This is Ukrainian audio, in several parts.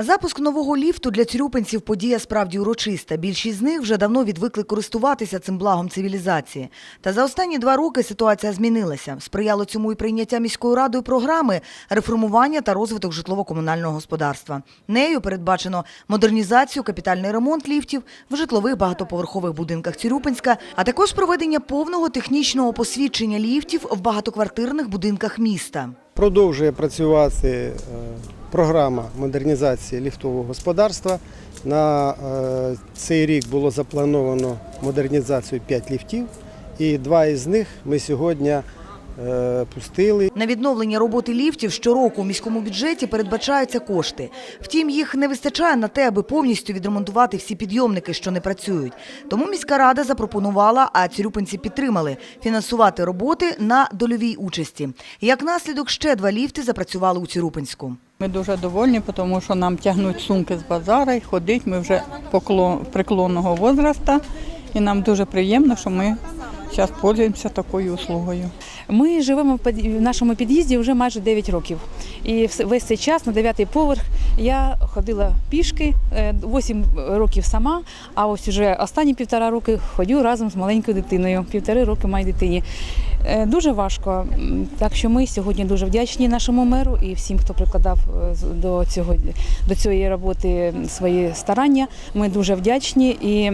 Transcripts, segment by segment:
Запуск нового ліфту для цюрюпинців подія справді урочиста. Більшість з них вже давно відвикли користуватися цим благом цивілізації. Та за останні два роки ситуація змінилася. Сприяло цьому і прийняття міською радою програми реформування та розвиток житлово-комунального господарства. Нею передбачено модернізацію, капітальний ремонт ліфтів в житлових багатоповерхових будинках Цюрюпинська, а також проведення повного технічного посвідчення ліфтів в багатоквартирних будинках міста. Продовжує працювати е, програма модернізації ліфтового господарства. На е, цей рік було заплановано модернізацію 5 ліфтів, і два із них ми сьогодні пустили. На відновлення роботи ліфтів щороку у міському бюджеті передбачаються кошти. Втім, їх не вистачає на те, аби повністю відремонтувати всі підйомники, що не працюють. Тому міська рада запропонувала, а цюрюпинці підтримали фінансувати роботи на дольовій участі. Як наслідок, ще два ліфти запрацювали у Цюрюпинську. Ми дуже довольні, тому що нам тягнуть сумки з базара і ходить. Ми вже поклон, преклонного возраста, і нам дуже приємно, що ми зараз пользуємося такою услугою. Ми живемо в нашому під'їзді вже майже 9 років. І весь цей час на 9 поверх я ходила пішки, 8 років сама, а ось уже останні півтора роки ходю разом з маленькою дитиною. Півтори роки маю дитині. Е, Дуже важко. Так що ми сьогодні дуже вдячні нашому меру і всім, хто прикладав е, до цього до цієї роботи свої старання. Ми дуже вдячні і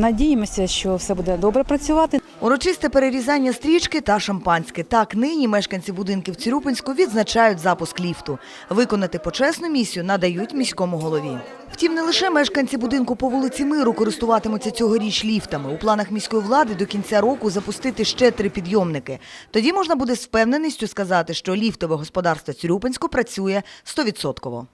надіємося, що все буде добре працювати. Урочисте перерізання стрічки та шампанське. Так нині мешканці будинків Цюрюпинську відзначають запуск ліфту. Виконати почесну місію надають міському голові. Втім, не лише мешканці будинку по вулиці Миру користуватимуться цьогоріч ліфтами. У планах міської влади до кінця року запустити ще три підйомники. Тоді можна буде з впевненістю сказати, що ліфтове господарство Цюрюпинську працює стовідсотково.